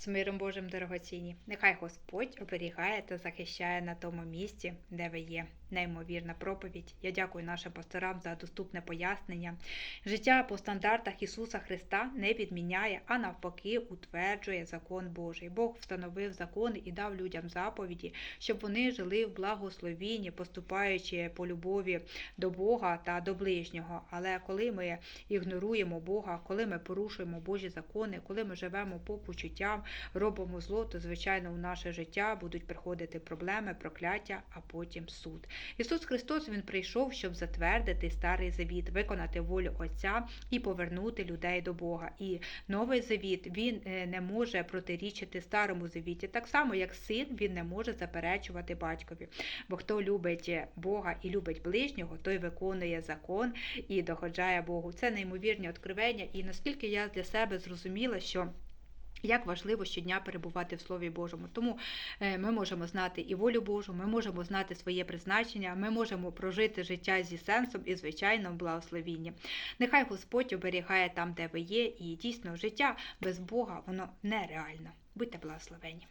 З миром Божим дорогоцінні. Нехай Господь оберігає та захищає на тому місці, де ви є. Неймовірна проповідь. Я дякую нашим пасторам за доступне пояснення. Життя по стандартах Ісуса Христа не відміняє, а навпаки, утверджує закон Божий. Бог встановив закони і дав людям заповіді, щоб вони жили в благословінні, поступаючи по любові до Бога та до ближнього. Але коли ми ігноруємо Бога, коли ми порушуємо Божі закони, коли ми живемо по почуттям, робимо зло, то звичайно у наше життя будуть приходити проблеми, прокляття, а потім суд. Ісус Христос Він прийшов, щоб затвердити старий завіт, виконати волю Отця і повернути людей до Бога. І новий завіт він е, не може протирічити старому завіті, так само як син він не може заперечувати батькові. Бо хто любить Бога і любить ближнього, той виконує закон і доходжає Богу. Це неймовірні откровення. І наскільки я для себе зрозуміла, що як важливо щодня перебувати в Слові Божому. Тому е, ми можемо знати і волю Божу, ми можемо знати своє призначення, ми можемо прожити життя зі сенсом і звичайно в. Нехай Господь оберігає там, де ви є, і дійсно життя без Бога воно нереально. Будьте благословені.